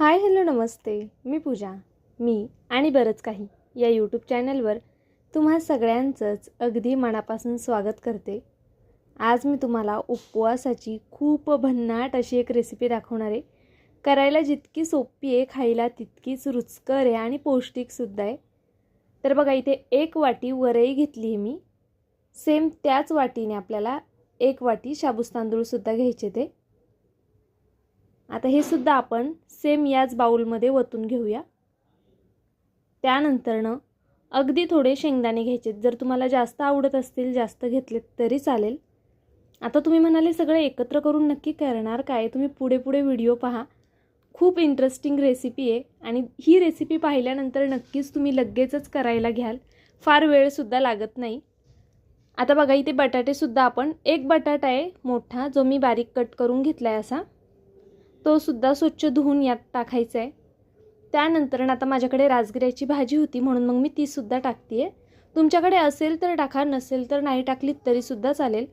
Hi hello नमस्ते. मी पूजा. मी आणि बरंच काही या यूट्यूब चॅनलवर तुम्हा सगळ्यांचंच अगदी मनापासून स्वागत करते. आज मी तुम्हाला उपवासाची खूप भन्नाट अशी एक रेसिपी दाखवणार आहे. करायला जितकी सोपी आहे खायला तितकीच रुचकर आहे आणि पौष्टिकसुद्धा आहे. तर बघा इथे एक वाटी वरई घेतली आहे मी. सेम त्याच वाटीने आपल्याला एक वाटी शाबूस तांदूळसुद्धा घ्यायचे ते. आता हे सुद्धा आपण सेम याच बाऊलमध्ये वतून घेऊया. त्यानंतरनं अगदी थोडे शेंगदाणे घ्यायचे. जर तुम्हाला जास्त आवडत असतील जास्त घेतलेत तरी चालेल. आता तुम्ही म्हणाले सगळं एकत्र करून नक्की करणार काय? तुम्ही पुढे पुढे व्हिडिओ पहा. खूप इंटरेस्टिंग रेसिपी आहे आणि ही रेसिपी पाहिल्यानंतर नक्कीच तुम्ही लगेचच करायला घ्याल. फार वेळसुद्धा लागत नाही. आता बघा इथे बटाटेसुद्धा आपण एक बटाटा आहे मोठा जो मी बारीक कट करून घेतला आहे असा. तो सुद्धा स्वच्छ धुवून यात टाकायचा आहे त्यानंतर आता माझ्याकडे राजगिऱ्याची भाजी होती म्हणून मग मी तीसुद्धा टाकते आहे तुमच्याकडे असेल तर टाका नसेल तर नाही टाकलीत तरीसुद्धा चालेल.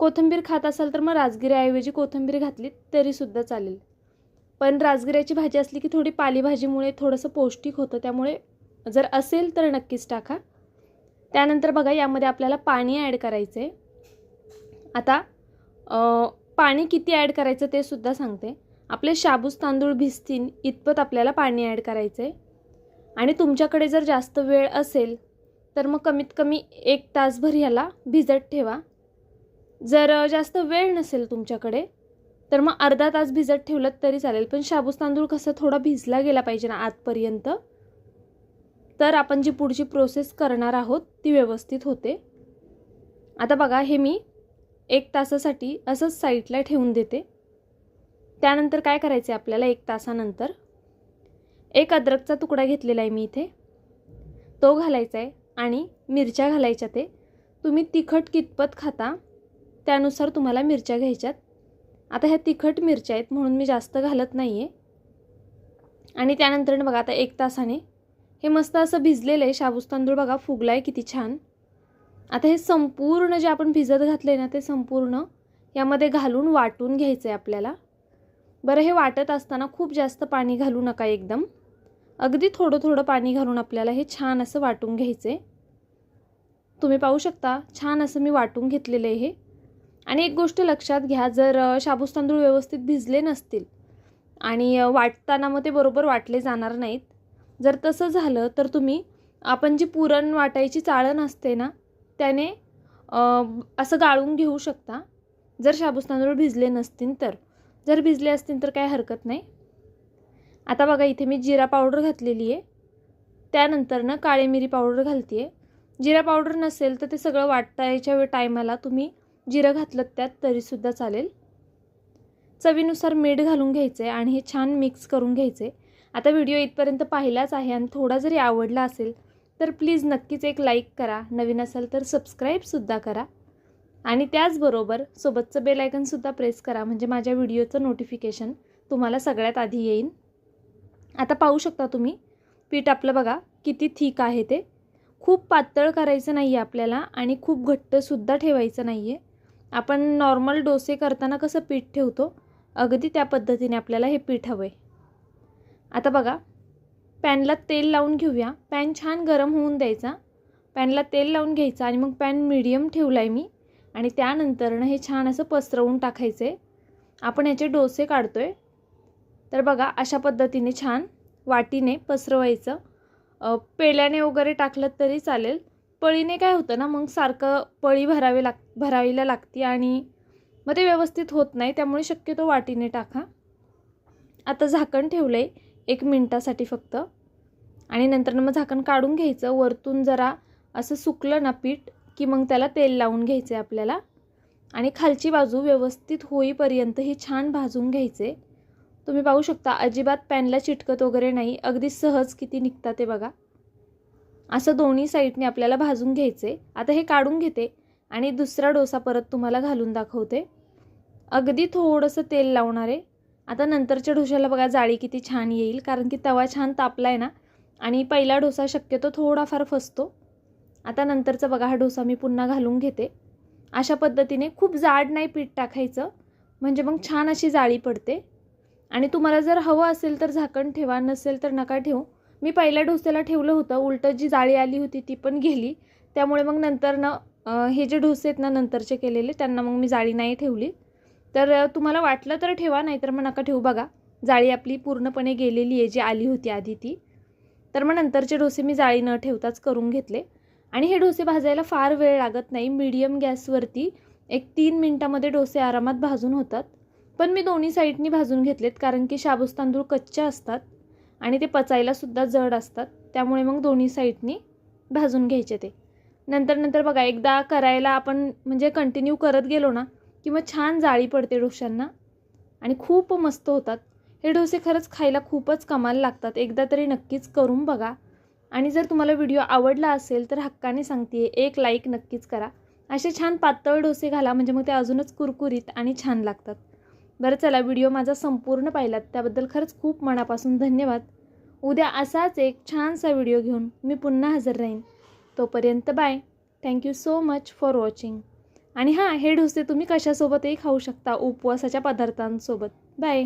कोथिंबीर खात असाल तर मग राजगिऱ्याऐवजी कोथिंबीर घातलीत तरीसुद्धा चालेल. पण राजगिऱ्याची भाजी असली की थोडी पालेभाजीमुळे थोडंसं पौष्टिक होतं त्यामुळे जर असेल तर नक्कीच टाका. त्यानंतर बघा यामध्ये आपल्याला पाणी ॲड करायचं आहे आता पाणी किती ॲड करायचं ते सुद्धा सांगते. आपले शाबूस तांदूळ भिजतील इतपत आपल्याला पाणी ॲड करायचं आहे आणि तुमच्याकडे जर जास्त वेळ असेल तर मग कमीत कमी एक तासभर ह्याला भिजत ठेवा. जर जास्त वेळ नसेल तुमच्याकडे तर मग अर्धा तास भिजत ठेवलं तरी चालेल पण शाबूस तांदूळ कसं थोडा भिजला गेला पाहिजे ना आतपर्यंत तर आपण जी पुढची प्रोसेस करणार आहोत ती व्यवस्थित होते. आता बघा हे मी एक तासासाठी असंच साईडला ठेवून देते. त्यानंतर काय करायचं आहे आपल्याला एक तासानंतर? एक अद्रकचा तुकडा घेतलेला आहे मी इथे. तो घालायचा आहे आणि मिरच्या घालायच्या ते. तुम्ही तिखट कितपत खाता त्यानुसार तुम्हाला मिरच्या घ्यायच्यात. आता ह्या तिखट मिरच्या आहेत म्हणून मी जास्त घालत नाही आहे आणि त्यानंतर बघा आता एक तासाने. हे मस्त असं भिजलेलं आहे. शाबूस तांदूळ बघा फुगला आहे किती छान. आता हे संपूर्ण जे आपण भिजत घातलं आहे ना ते संपूर्ण यामध्ये घालून वाटून घ्यायचं आहे आपल्याला. बरं हे वाटत असताना खूप जास्त पाणी घालू नका एकदम. अगदी थोडं थोडं पाणी घालून आपल्याला हे छान असं वाटून घ्यायचं आहे तुम्ही पाहू शकता छान असं मी वाटून घेतलेलं आहे हे. आणि एक गोष्ट लक्षात घ्या जर शाबूस तांदूळ व्यवस्थित भिजले नसतील आणि वाटताना मग ते बरोबर वाटले जाणार नाहीत जर तसं झालं तर तुम्ही आपण जी पुरण वाटायची चाळण असते ना त्याने असं गाळून घेऊ शकता. जर शाबूस तांदूळ भिजले नसतील तर. जर भिजले असतील तर काय हरकत नाही. आता बघा इथे मी जिरा पावडर घातलेली आहे. त्यानंतर ना काळी मिरी पावडर घालते आहे जिरा पावडर नसेल तर ते सगळं वाटायच्या वेळ टायमाला तुम्ही जिरं घातलं त्यात तरीसुद्धा चालेल. चवीनुसार मीठ घालून घ्यायचं आहे आणि हे छान मिक्स करून घ्यायचे आता व्हिडिओ इथपर्यंत पाहिलाच आहे आणि थोडा जरी आवडला असेल तर प्लीज नक्कीच एक लाईक करा. नवीन असाल तर सबस्क्राईबसुद्धा करा. आणि त्याचबरोबर सोबतचं बेल आयकनसुद्धा प्रेस करा. म्हणजे माझ्या व्हिडिओचं नोटिफिकेशन तुम्हाला सगळ्यात आधी येईन. आता पाहू शकता तुम्ही पीठ आपलं बघा किती थिक आहे ते. खूप पातळ करायचं नाही आहे आपल्याला आणि खूप घट्टसुद्धा ठेवायचं नाही आहे आपण नॉर्मल डोसे करताना कसं पीठ ठेवतो? अगदी त्या पद्धतीने आपल्याला हे पीठ हवं आहे आता बघा पॅनला तेल लावून घेऊया. पॅन छान गरम होऊन द्यायचा. पॅनला तेल लावून घ्यायचा आणि मग पॅन मिडियम ठेवला आहे मी. आणि त्यानंतरनं हे छान असं पसरवून टाकायचं. आहे आपण याचे डोसे काढतो आहे तर बघा अशा पद्धतीने छान वाटीने पसरवायचं. पेल्याने वगैरे टाकलं तरी चालेल. पळीने काय होतं ना मग सारखं पळी भरावे लाग भरावीला लागते आणि मग ते व्यवस्थित होत नाही त्यामुळे शक्यतो वाटीने टाका. आता झाकण ठेवलं आहे एक मिनटासाठी फक्त. आणि नंतर मग झाकण काढून घ्यायचं. वरतून जरा असं सुकलं ना पीठ की मग त्याला तेल लावून घ्यायचे आपल्याला. आणि खालची बाजू व्यवस्थित होईपर्यंत हे छान भाजून घ्यायचे. तुम्ही पाहू शकता अजिबात पॅनला चिटकत वगैरे नाही. अगदी सहज किती निघतात ते बघा. असं दोन्ही साईडने आपल्याला भाजून घ्यायचे. आता हे काढून घेते आणि दुसरा डोसा परत तुम्हाला घालून दाखवते. अगदी थोडंसं तेल लावणार. आहे आता नंतरच्या डोशाला बघा जाळी किती छान येईल. कारण की तवा छान तापला आहे ना. आणि पहिला डोसा शक्यतो थोडाफार फसतो. आता नंतरचा बघा हा डोसा मी पुन्हा घालून घेते. अशा पद्धतीने खूप जाड नाही पीठ टाकायचं म्हणजे मग छान अशी जाळी पडते. आणि तुम्हाला जर हवं असेल तर झाकण ठेवा नसेल तर नका ठेवू. मी पहिल्या डोस्याला ठेवलं होतं उलटं जी जाळी आली होती ती पण गेली. त्यामुळे मग नंतरनं हे जे डोसे आहेत ना नंतरचे केलेले त्यांना मग मी जाळी नाही ठेवली. तर तुम्हाला वाटलं तर ठेवा नाहीतर मग नका ठेवू. बघा जाळी आपली पूर्णपणे गेलेली आहे जी आली होती आधी ती. तर मग नंतरचे डोसे मी जाळी न ठेवताच करून घेतले. आणि हे डोसे भाजायला फार वेळ लागत नाही. मीडियम गॅसवरती एक तीन मिनटामध्ये डोसे आरामात भाजून होतात. पण मी दोन्ही साईडनी भाजून घेतलेत कारण की शाबूस तांदूळ कच्चे असतात आणि ते पचायलासुद्धा जड असतात. त्यामुळे मग दोन्ही साईडनी भाजून घ्यायचे ते. नंतर नंतर बघा एकदा करायला आपण म्हणजे कंटिन्यू करत गेलो ना की मग छान जाळी पडते डोश्यांना आणि खूप मस्त होतात. हे डोसे खरंच खायला खूपच कमाल लागतात. एकदा तरी नक्कीच करून बघा. आणि जर तुम्हाला व्हिडिओ आवडला असेल तर हक्काने सांगते एक लाईक नक्कीच करा. असे छान पातळ डोसे घाला म्हणजे मग ते अजूनच कुरकुरीत आणि छान लागतात. बरं चला व्हिडिओ माझा संपूर्ण पाहिलात त्याबद्दल खरंच खूप मनापासून धन्यवाद. उद्या असाच एक छानसा व्हिडिओ घेऊन मी पुन्हा हजर राहीन. तोपर्यंत bye thank you so much for watching आणि हां हे डोसे तुम्ही कशासोबतही खाऊ शकता उपवासाच्या पदार्थांसोबत. बाय